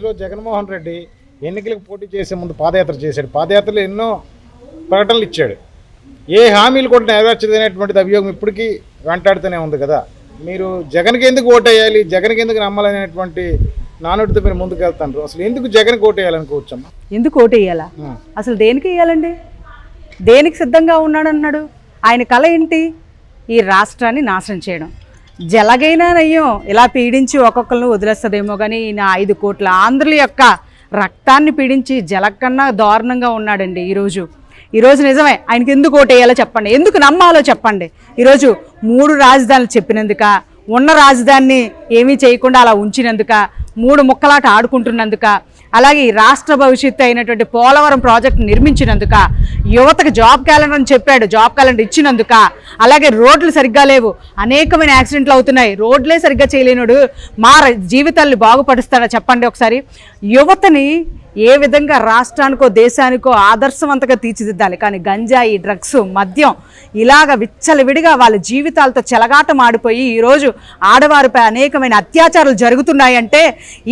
ఈరోజు జగన్మోహన్ రెడ్డి ఎన్నికలకు పోటీ చేసే ముందు పాదయాత్ర చేశాడు. పాదయాత్రలో ఎన్నో ప్రకటనలు ఇచ్చాడు. ఏ హామీలు కూడా నెరవేర్చదనేటువంటిది అభియోగం ఇప్పటికీ వెంటాడుతూనే ఉంది కదా. మీరు జగన్కి ఎందుకు ఓటేయాలి జగన్కి ఎందుకు నమ్మాలనేటువంటి నానుడితో మీరు ముందుకు వెళ్తారు అసలు ఎందుకు జగన్కి ఓటేయాలనుకోవచ్చమ్మా? ఎందుకు ఓటు వేయాలా ఉం. అసలు దేనికి వేయాలండి? దేనికి సిద్ధంగా ఉన్నాడన్నాడు? ఆయన కళ ఏంటి? ఈ రాష్ట్రాన్ని నాశనం చేయడం. జలగైనా నయ్యం. ఇలా పీడించి ఒక్కొక్కరిని వదిలేస్తుందేమో కానీ ఈయన ఐదు కోట్ల ఆంధ్రుల యొక్క రక్తాన్ని పీడించి జలకన్నా దారుణంగా ఉన్నాడండి ఈరోజు. ఈరోజు నిజమే ఆయనకి ఎందుకు ఓటేయాలో చెప్పండి. ఎందుకు నమ్మాలో చెప్పండి. ఈరోజు మూడు రాజధానులు చెప్పినందుక ఉన్న రాజధానిని ఏమీ చేయకుండా అలా ఉంచినందుక మూడు ముక్కలాట ఆడుకుంటున్నందుక అలాగే ఈ రాష్ట్ర భవిష్యత్తు అయినటువంటి పోలవరం ప్రాజెక్టు నిర్మించినందుక యువతకు జాబ్ క్యాలెండర్ అని చెప్పాడు జాబ్ క్యాలెండర్ ఇచ్చినందుక అలాగే రోడ్లు సరిగ్గా లేవు అనేకమైన యాక్సిడెంట్లు అవుతున్నాయి రోడ్లే సరిగ్గా చేయలేనుడు మా జీవితాల్ని బాగుపరుస్తాడా చెప్పండి ఒకసారి? యువతని ఏ విధంగా రాష్ట్రానికో దేశానికో ఆదర్శవంతంగా తీర్చిదిద్దాలి. కానీ గంజాయి డ్రగ్స్ మద్యం ఇలాగ విచ్చలవిడిగా వాళ్ళ జీవితాలతో చెలగాటం ఆడిపోయి ఈరోజు ఆడవారిపై అనేకమైన అత్యాచారాలు జరుగుతున్నాయంటే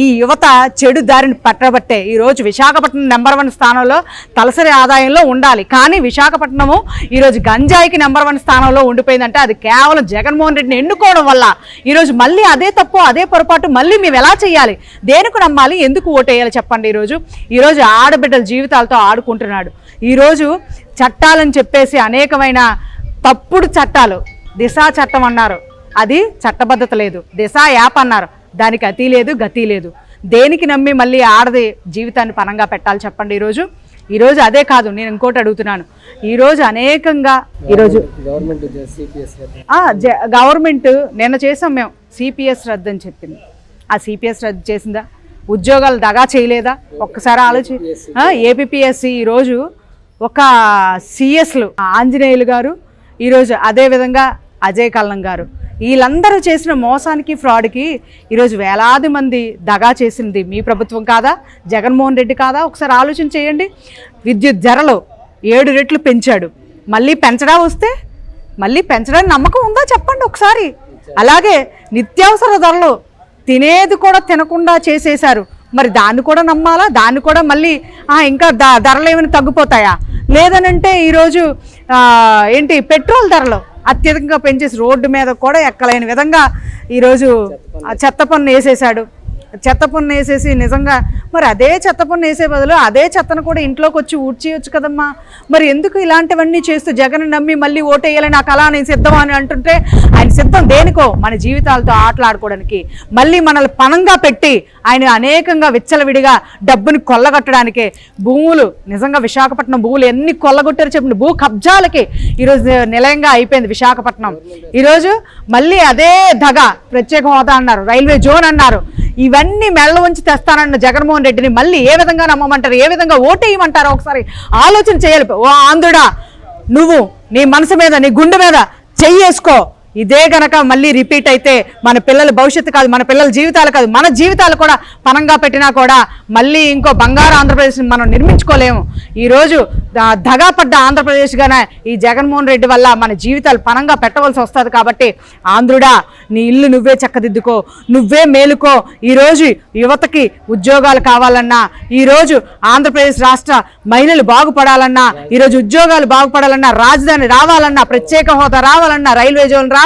ఈ యువత చెడు దారిని పట్టబట్టే. ఈరోజు విశాఖపట్నం నెంబర్ వన్ స్థానంలో తలసరి ఆదాయంలో ఉండాలి. కానీ విశాఖపట్నము ఈరోజు గంజాయికి నెంబర్ వన్ స్థానంలో ఉండిపోయిందంటే అది కేవలం జగన్మోహన్ రెడ్డిని ఎన్నుకోవడం వల్ల. ఈరోజు మళ్ళీ అదే తప్పు అదే పొరపాటు మళ్ళీ మేము ఎలా చేయాలి దేనికి నమ్మాలి? ఎందుకు ఓటేయాలి చెప్పండి ఈరోజు? ఈరోజు ఆడబిడ్డల జీవితాలతో ఆడుకుంటున్నాడు. ఈరోజు చట్టాలని చెప్పేసి అనేకమైన తప్పుడు చట్టాలు దిశా చట్టం అన్నారు. అది చట్టబద్ధత లేదు. దిశ యాప్ అన్నారు. దానికి అతి లేదు గతి లేదు. దేనికి నమ్మి మళ్ళీ ఆడది జీవితాన్ని పనంగా పెట్టాలి చెప్పండి ఈరోజు? ఈరోజు అదే కాదు నేను ఇంకోటి అడుగుతున్నాను. ఈరోజు అనేకంగా ఈరోజు గవర్నమెంట్ నిన్న చేసాం మేము. సిపిఎస్ రద్దు అని చెప్పింది. ఆ సిపిఎస్ రద్దు చేసిందా? ఉద్యోగాలు దగా చేయలేదా? ఒక్కసారి ఆలోచి ఏపీఎస్సి ఈరోజు ఒక సిఎస్లు ఆంజనేయులు గారు ఈరోజు అదేవిధంగా అజయ్ కల్లం గారు. వీళ్ళందరూ చేసిన మోసానికి ఫ్రాడ్కి ఈరోజు వేలాది మంది దగా చేసింది మీ ప్రభుత్వం కాదా? జగన్మోహన్ రెడ్డి కాదా? ఒకసారి ఆలోచన చేయండి. విద్యుత్ ధరలు ఏడు రెట్లు పెంచాడు. మళ్ళీ పెంచడా వస్తే? మళ్ళీ పెంచడానికి నమ్మకం ఉందా? చెప్పండి ఒకసారి. అలాగే నిత్యావసర ధరలు తినేది కూడా తినకుండా చేసేశారు. మరి దాన్ని కూడా నమ్మాలా? దాన్ని కూడా మళ్ళీ ఇంకా ద ధరలు ఏమైనా తగ్గిపోతాయా? లేదనంటే ఈరోజు ఏంటి పెట్రోల్ ధరలు అత్యధికంగా పెంచేసి రోడ్డు మీద కూడా ఎక్కలేని విధంగా ఈరోజు చెత్త పన్ను వేసేసాడు చెత్తపన్ను వేసేసి నిజంగా మరి అదే చెత్త పన్ను వేసే బదులు అదే చెత్తను కూడా ఇంట్లోకి వచ్చి ఊడ్చేయొచ్చు కదమ్మా. మరి ఎందుకు ఇలాంటివన్నీ చేస్తూ జగన్ నమ్మి మళ్ళీ ఓటేయాలని నాకు అలా నేను సిద్ధం అని అంటుంటే ఆయన సిద్ధం దేనికో? మన జీవితాలతో ఆటలాడుకోవడానికి మళ్ళీ మనల్ని పణంగా పెట్టి ఆయన అనేకంగా విచ్చలవిడిగా డబ్బుని కొల్లగొట్టడానికే భూములు నిజంగా విశాఖపట్నం భూములు ఎన్ని కొల్లగొట్టారో చెప్పండి. భూ కబ్జాలకి ఈరోజు నిలయంగా అయిపోయింది విశాఖపట్నం. ఈరోజు మళ్ళీ అదే దగ ప్రత్యేక హోదా అన్నారు రైల్వే జోన్ అన్నారు. ఇవన్నీ మెళ్ళ ఉంచి తెస్తానన్న జగన్మోహన్ రెడ్డిని మళ్ళీ ఏ విధంగా నమ్మమంటారు? ఏ విధంగా ఓటేయమంటారో ఒకసారి ఆలోచన చేయాలి. ఓ ఆంధ్రుడా నువ్వు నీ మనసు మీద నీ గుండె మీద చెయ్యేసుకో. ఇదే గనక మళ్ళీ రిపీట్ అయితే మన పిల్లల భవిష్యత్తు కాదు మన పిల్లల జీవితాలు కాదు మన జీవితాలు కూడా పనంగా పెట్టినా కూడా మళ్ళీ ఇంకో బంగారు ఆంధ్రప్రదేశ్ని మనం నిర్మించుకోలేము. ఈరోజు దగాపడ్డ పడ్డ ఆంధ్రప్రదేశ్గానే ఈ జగన్మోహన్ రెడ్డి వల్ల మన జీవితాలు పనంగా పెట్టవలసి వస్తుంది కాబట్టి ఆంధ్రుడా నీ ఇల్లు నువ్వే చక్కదిద్దుకో నువ్వే మేలుకో. ఈరోజు యువతకి ఉద్యోగాలు కావాలన్నా ఈరోజు ఆంధ్రప్రదేశ్ రాష్ట్ర మహిళలు బాగుపడాలన్నా ఈరోజు ఉద్యోగాలు బాగుపడాలన్నా రాజధాని రావాలన్నా ప్రత్యేక హోదా రావాలన్నా రైల్వే జోన్ రావాలన్నా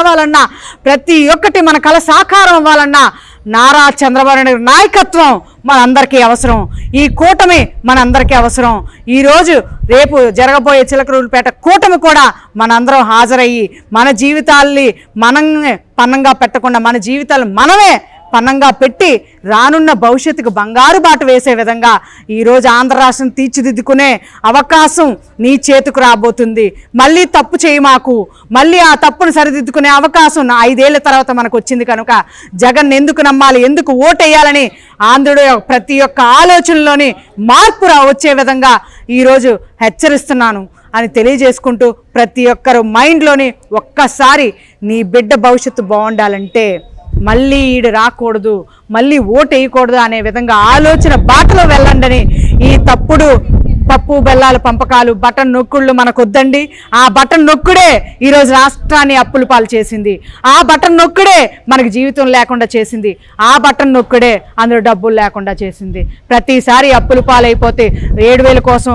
ప్రతి ఒక్కటి మన కళ సాకారం అవ్వాలన్నా నారా చంద్రబాబు నాయుడు నాయకత్వం మనందరికీ అవసరం. ఈ కూటమి మనందరికీ అవసరం. ఈరోజు రేపు జరగబోయే చిలకరూరుపేట కూటమి కూడా మనందరం హాజరయ్యి మన జీవితాల్ని మనం పన్నంగా పెట్టకుండా మన జీవితాలు మనమే పన్నంగా పెట్టి రానున్న భవిష్యత్తుకు బంగారు బాట వేసే విధంగా ఈరోజు ఆంధ్ర రాష్ట్రం తీర్చిదిద్దుకునే అవకాశం నీ చేతికి రాబోతుంది. మళ్ళీ తప్పు చేయి మాకు. మళ్ళీ ఆ తప్పును సరిదిద్దుకునే అవకాశం నా ఐదేళ్ళ తర్వాత మనకు వచ్చింది కనుక జగన్ ఎందుకు నమ్మాలి ఎందుకు ఓటేయాలని ఆంధ్రుడు ప్రతి ఒక్క ఆలోచనలోని మార్పు రా వచ్చే విధంగా ఈరోజు హెచ్చరిస్తున్నాను అని తెలియజేసుకుంటూ ప్రతి ఒక్కరు మైండ్లోని ఒక్కసారి నీ బిడ్డ భవిష్యత్తు బాగుండాలంటే మళ్ళీ ఈడు రాకూడదు మళ్ళీ ఓటు వేయకూడదు అనే విధంగా ఆలోచన బాటలో వెళ్ళండి ఈ తప్పుడు పప్పు బెల్లాల పంపకాలు బటన్ నొక్కుళ్ళు మనకొద్దండి. ఆ బటన్ నొక్కుడే ఈరోజు రాష్ట్రాన్ని అప్పుల పాలు చేసింది. ఆ బటన్ నొక్కుడే మనకి జీవితం లేకుండా చేసింది. ఆ బటన్ నొక్కుడే అందులో డబ్బులు లేకుండా చేసింది. ప్రతిసారి అప్పుల పాలైపోతే ఏడు వేల కోసం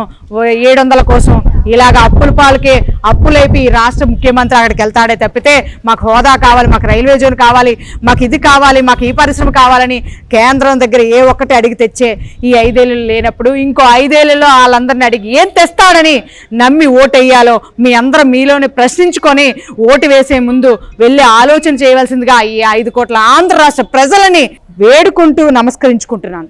ఏడు వందల కోసం ఇలాగ అప్పుల పాలకే అప్పులైపి ఈ రాష్ట్ర ముఖ్యమంత్రి అక్కడికి వెళ్తాడే తప్పితే మాకు హోదా కావాలి మాకు రైల్వే జోన్ కావాలి మాకు ఇది కావాలి మాకు ఈ పరిశ్రమ కావాలని కేంద్రం దగ్గర ఏ ఒక్కటి అడిగి తెచ్చే ఈ ఐదేళ్ళు లేనప్పుడు ఇంకో ఐదేళ్ళలో వాళ్ళందరిని అడిగి ఏం తెస్తాడని నమ్మి ఓటెయ్యాలో మీ అందరం మీలోనే ప్రశ్నించుకొని ఓటు వేసే ముందు వెళ్ళి ఆలోచన చేయవలసిందిగా ఈ ఐదు కోట్ల ఆంధ్ర రాష్ట్ర ప్రజలని వేడుకుంటూ నమస్కరించుకుంటున్నాను.